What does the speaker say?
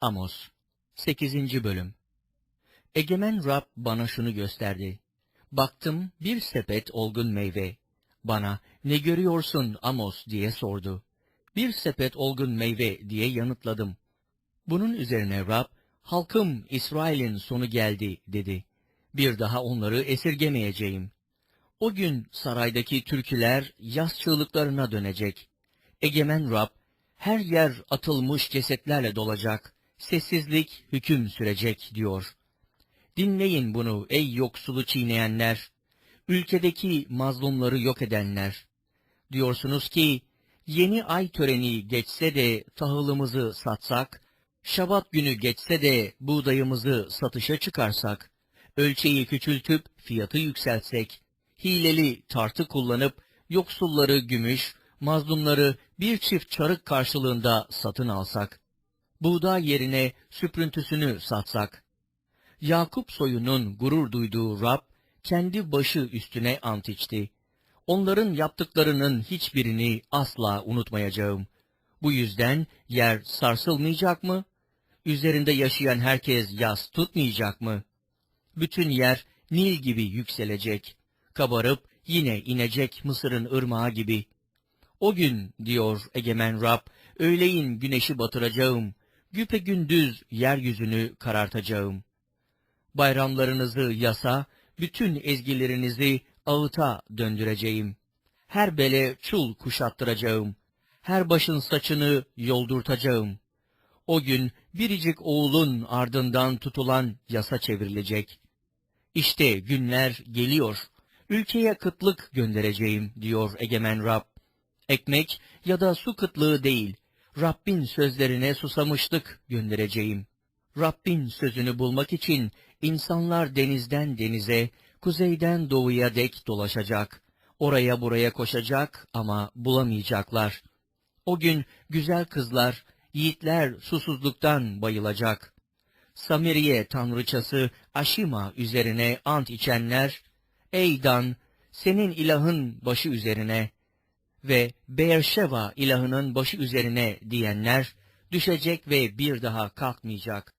Amos 8. Bölüm Egemen Rab bana şunu gösterdi. Baktım bir sepet olgun meyve. Bana ne görüyorsun Amos diye sordu. Bir sepet olgun meyve diye yanıtladım. Bunun üzerine Rab, halkım İsrail'in sonu geldi dedi. Bir daha onları esirgemeyeceğim. O gün saraydaki türküler yaz çığlıklarına dönecek. Egemen Rab, her yer atılmış cesetlerle dolacak, sessizlik hüküm sürecek diyor. Dinleyin bunu ey yoksulu çiğneyenler, ülkedeki mazlumları yok edenler. Diyorsunuz ki, yeni ay töreni geçse de tahılımızı satsak, şabat günü geçse de buğdayımızı satışa çıkarsak, ölçeği küçültüp fiyatı yükseltsek, hileli tartı kullanıp yoksulları gümüş, mazlumları bir çift çarık karşılığında satın alsak, buğday yerine süprüntüsünü satsak, Yakup soyunun gurur duyduğu Rab, kendi başı üstüne ant içti. Onların yaptıklarının hiçbirini asla unutmayacağım. Bu yüzden yer sarsılmayacak mı? Üzerinde yaşayan herkes yas tutmayacak mı? Bütün yer Nil gibi yükselecek. Kabarıp yine inecek Mısır'ın ırmağı gibi. O gün, diyor egemen Rab, öğleyin güneşi batıracağım. Güpe gündüz yeryüzünü karartacağım. Bayramlarınızı yasa, bütün ezgilerinizi ağıta döndüreceğim. Her bele çul kuşattıracağım. Her başın saçını yoldurtacağım. O gün biricik oğulun ardından tutulan yasa çevrilecek. İşte günler geliyor. Ülkeye kıtlık göndereceğim diyor egemen Rab. Ekmek ya da su kıtlığı değil, Rabbin sözlerine susamışlık göndereceğim. Rabbin sözünü bulmak için insanlar denizden denize, kuzeyden doğuya dek dolaşacak. Oraya buraya koşacak ama bulamayacaklar. O gün güzel kızlar, yiğitler susuzluktan bayılacak. Samiriye tanrıçası Aşima üzerine ant içenler, Ey Dan, senin ilahın başı üzerine ve Beerşeva ilahının başı üzerine diyenler, düşecek ve bir daha kalkmayacak.